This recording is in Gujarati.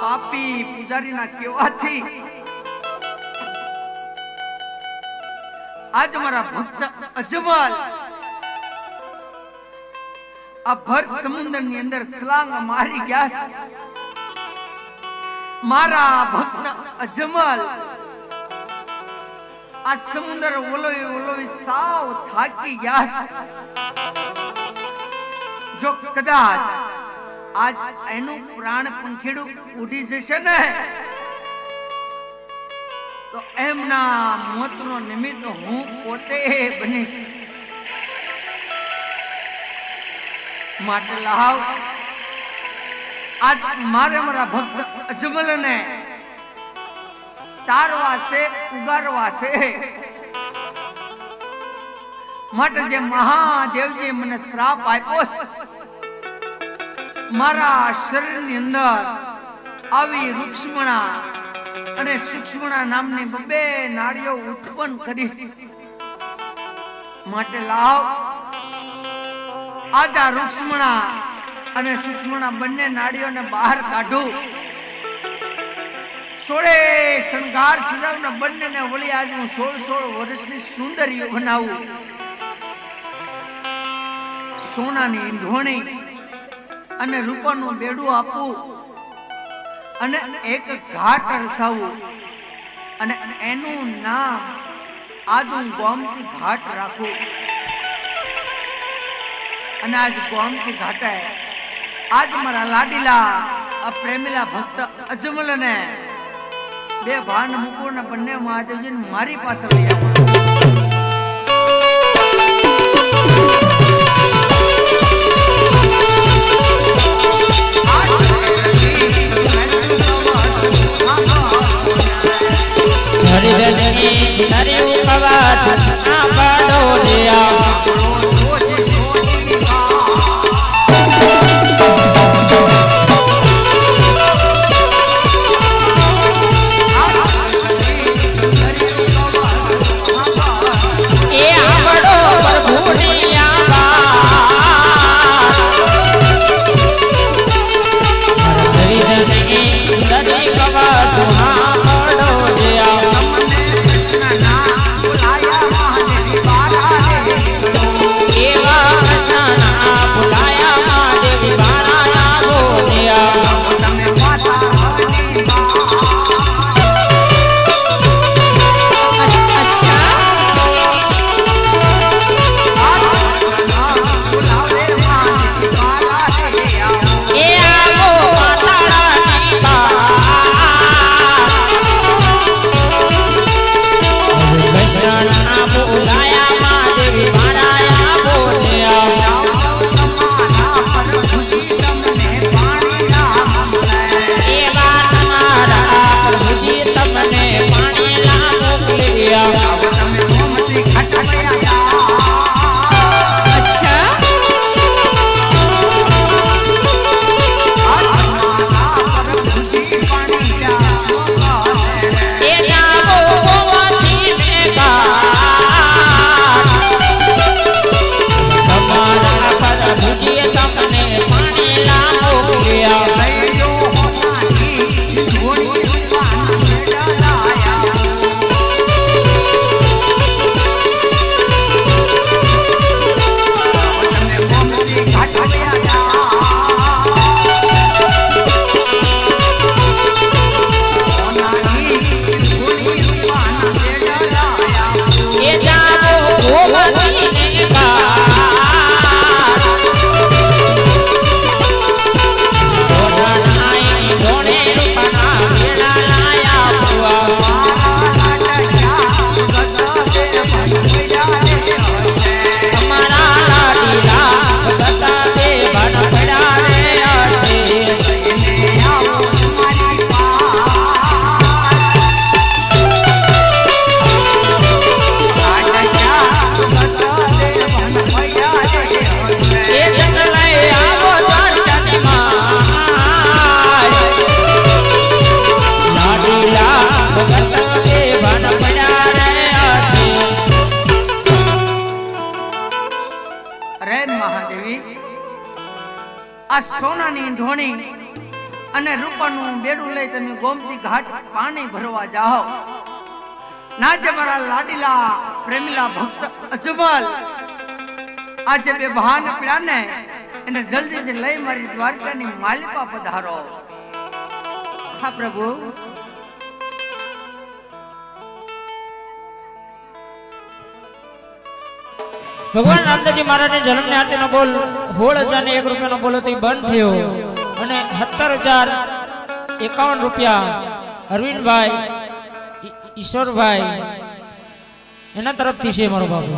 પાપી પૂજારીના કેવાથી આજ મારા ભક્ત અજમલ આ ભર સમુદ્રની અંદર સલાંગ મારી ગયા. મારા ભક્ત અજમલ આ સમુદ્ર ઓલોવી ઓલોવી સાવ થાકી ગયા. જો કદાચ આજ એનું પ્રાણ પંખીડું ઉડી જશે ને? તો એમના મોતનો નિમિત્ત હું પોતે બનીશ માટે લાવ આજ મારે મારા ભક્ત અજમલને તારવા છે, ઉગારવા છે. માટે જે મહાદેવજી મને શ્રાપ આપ્યો છે મારા શરીરની અંદર આવી રૂક્ષ્મણા અને સૂક્ષ્મણા નામની બબે નાળીઓ ઉત્પન્ન કરી માટે લાવ, આજા રૂક્ષ્મણા અને સૂક્ષ્મણા બંને નાળીઓને બહાર કાઢું. સોળે શણગાર સજાવને બંનેને વળી આજ હું સોળ સોળ વર્ષની સુંદરીઓ બનાવું. સોનાની ઢોણી અને રૂપાનું બેડું આપવું અને એક ઘાટ રસાવવું અને એનું નામ આજ ગોમતી ઘાટ રાખું અને આજ ગોમતી ઘાટે આજ મારા લાડીલા પ્રેમીલા ભક્ત અજમલને બે ભાન મૂકું ને બંને મહાદેવજીને મારી પાસે લઈ આવવા હરિ ઉપવાસ આ પાડો દિયા બા અરે મહાદેવી, આ સોનાની ઢોણી અને રૂપાનું બેડું લઈ તમે ગોમતી ઘાટ પાણી ભરવા જાઓ. નાચે મારા લાડીલા પ્રેમીલા ભક્ત અજમલ, આજે બે ભાન પીડા ને એને જલ્દીથી લઈ મારી દ્વારકાની માલિકા પધારો. હા પ્રભુ ભગવાન રામદાસજી મહારાજની જન્મની આરતીનો બોલ, હોળ હજાર એક રૂપિયાનો બોલ હતો, એ બંધ થયો. અને સત્તર હજાર એકાવન રૂપિયા અરવિંદભાઈ ઈશ્વરભાઈ, એના તરફથી છે મારો બાબુ